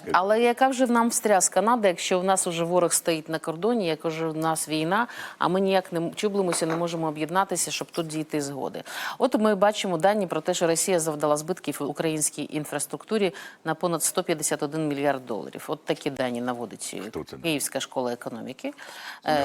скажіть. Але яка вже нам встряс Канада, якщо в нас уже ворог стоїть на кордоні, як уже в нас війна, а ми ніяк не чублимося, не можемо об'єднатися, щоб тут дійти згоди. От ми бачимо дані про те, що Росія завдала збитків українській інфраструктурі на понад 151 мільярд доларів. От такі дані наводить Київська школа економіки. Е,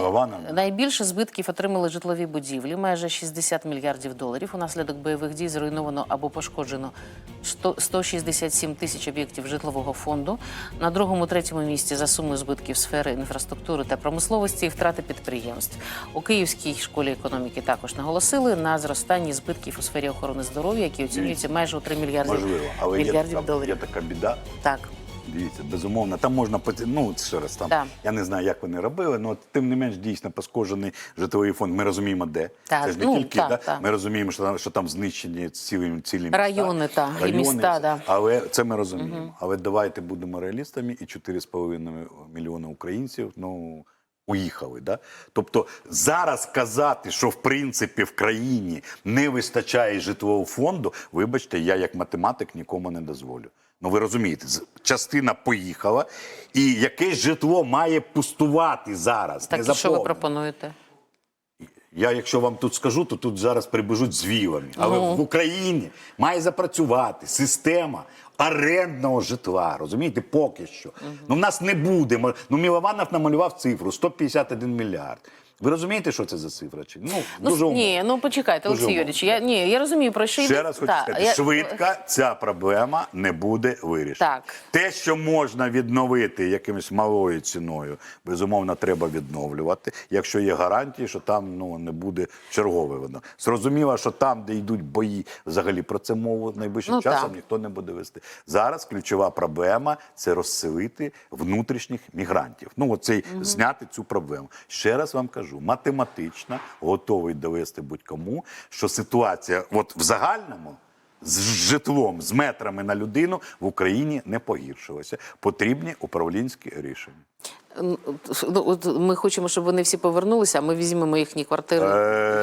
Найбільше збитків отримали житлові будівлі, майже 60 мільярдів доларів. Унаслідок бойових дій зруйновано або пошкоджено 100 167 тисяч об'єктів житлового фонду. На другому, третьому місці за сумою збитків сфери інфраструктури та промисловості і втрати підприємств. У Київській школі економіки також наголосили на зростанні збитків у сфері охорони здоров'я, які оцінюються майже у 3 мільярди Можливо, але є мільярдів доларів. є така біда. Так. Дивіться, безумовно, там можна ну, ще раз там. Да. Я не знаю, як вони робили, але тим не менш дійсно пошкоджений житловий фонд. Ми розуміємо, де. Так, Це ж не ну, тільки, та, да? та. ми розуміємо, що там, що там знищені цілі, цілі міста. Райони, так, і міста, да. Але це ми розуміємо. Але давайте будемо реалістами, і 4,5 мільйони українців, ну. Уїхали, да? Тобто зараз казати, що в принципі в країні не вистачає житлового фонду, вибачте, я як математик нікому не дозволю. Ну ви розумієте, частина поїхала, і якесь житло має пустувати зараз. Так не і що ви пропонуєте? Я, якщо вам тут скажу, то тут зараз прибіжуть з вілами. Але в Україні має запрацювати система орендного житла. Розумієте, поки що. Ну в нас не буде. Ну Мілованов намалював цифру 151 мільярд. Ви розумієте, що це за цифра? Чи ну, Ну, дуже умовно. ні, ну почекайте, Олексій. Юрійович. Я ні, я розумію про що Ще раз хочу Так, сказати, я- швидко ця проблема не буде вирішена. Так. Те, що можна відновити якимось малою ціною, безумовно, треба відновлювати, якщо є гарантії, що там ну не буде чергове воно. Зрозуміло, що там, де йдуть бої, взагалі про це мову найближчим Ну, часом так. ніхто не буде вести. Зараз ключова проблема це розселити внутрішніх мігрантів. Ну оцей зняти цю проблему. Ще раз вам кажу, математично готовий довести будь-кому, що ситуація, от в загальному. З житлом, з метрами на людину в Україні не погіршилося. Потрібні управлінські рішення. Ну, от Ми хочемо, щоб вони всі повернулися, а ми візьмемо їхні квартири,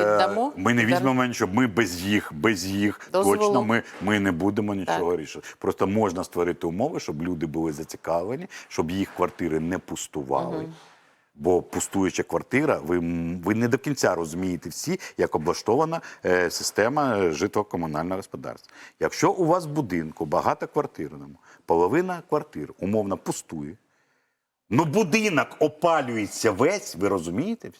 віддамо. Е, Ми не візьмемо нічого. Ми без їх, без їх Дозволу. точно ми, ми не будемо нічого рішити. Просто можна створити умови, щоб люди були зацікавлені, щоб їх квартири не пустували. Бо пустуюча квартира, ви, ви не до кінця розумієте всі, як облаштована е, система е, житлово-комунального господарства. Якщо у вас в будинку багатоквартирному, половина квартир умовно пустує, ну будинок опалюється весь, ви розумієте?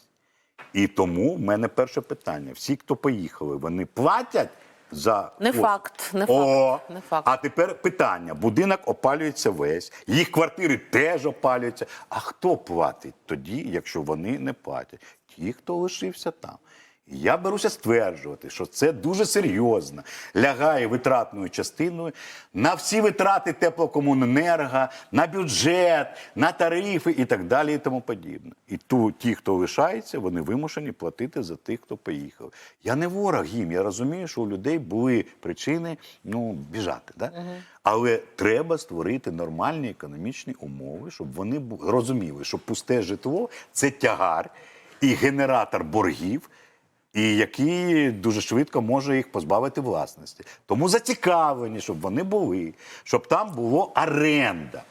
І тому в мене перше питання: всі, хто поїхали, вони платять за Не Ось. факт, не О, факт, не факт. А тепер питання: будинок опалюється весь, їх квартири теж опалюються. А хто платить тоді, якщо вони не платять? Ті, хто лишився там. Я беруся стверджувати, що це дуже серйозно лягає витратною частиною на всі витрати теплокомуненерго, на бюджет, на тарифи і так далі, і тому подібне. І ту, ті, хто лишається, вони вимушені платити за тих, хто поїхав. Я не ворог їм. Я розумію, що у людей були причини ну, біжати. Да? Але треба створити нормальні економічні умови, щоб вони розуміли, що пусте житло це тягар і генератор боргів і який дуже швидко може їх позбавити власності. Тому зацікавлені, щоб вони були, щоб там було оренда.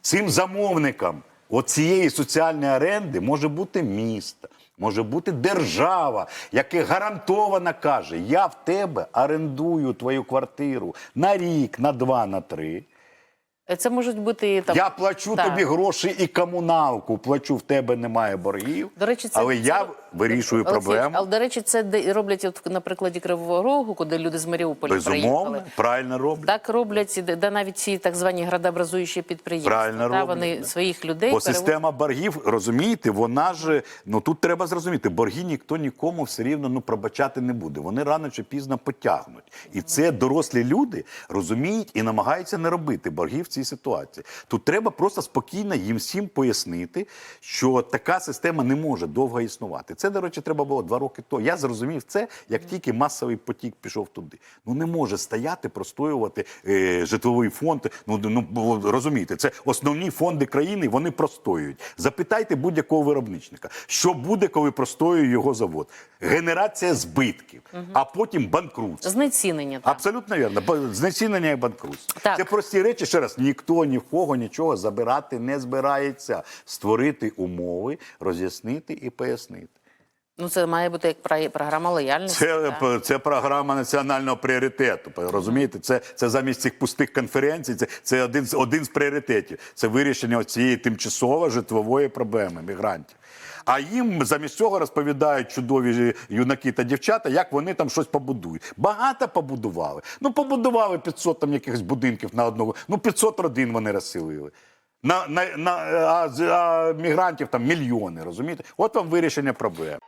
Цим замовникам цієї соціальної оренди може бути місто, може бути держава, яке гарантовано каже: я в тебе орендую твою квартиру на рік, на два, на три. Це можуть бути там. Я плачу Так. тобі гроші і комуналку, плачу, в тебе немає боргів. До речі, це але це- я вирішую Олексій, проблему. Але до речі, це де- роблять от на прикладі Кривого Рогу, куди люди з Маріуполя Безумовно, приїхали. правильно роблять. Так роблять де де навіть ці так звані градообразуючі підприємства. Правильно Та, роблять, вони да. своїх людей Бо перевозять. система боргів, розумієте, вона ж ну тут треба зрозуміти, борги ніхто нікому все рівно ну пробачати не буде. Вони рано чи пізно потягнуть. І це дорослі люди розуміють і намагаються не робити боргів в цій ситуації. Тут треба просто спокійно їм всім пояснити, що така система не може довго існувати. Це до речі, треба було два роки тому. Я зрозумів це, як тільки масовий потік пішов туди. Ну не може стояти, простоювати е, житловий фонд. Ну, ну розумієте, це основні фонди країни, вони простоюють. Запитайте будь-якого виробничника, що буде, коли простоює його завод. Генерація збитків, а потім банкрутство. Знецінення. Так. Абсолютно вірно. Знецінення і банкрутство. Так. Це прості речі. Ще раз, ніхто ні в кого нічого забирати не збирається. Створити умови, роз'яснити і пояснити. Ну, це має бути як програма лояльності. Це, так. це програма національного пріоритету. Розумієте, це, це замість цих пустих конференцій. Це, це один, з- один з пріоритетів. Це вирішення цієї тимчасової житлової проблеми мігрантів. А їм замість цього розповідають чудові юнаки та дівчата, як вони там щось побудують. Багато побудували. Ну, побудували 500 там якихось будинків на одного. Ну, 500 родин вони розселили. На, на, на, а, а мігрантів там мільйони, розумієте? От вам вирішення проблем.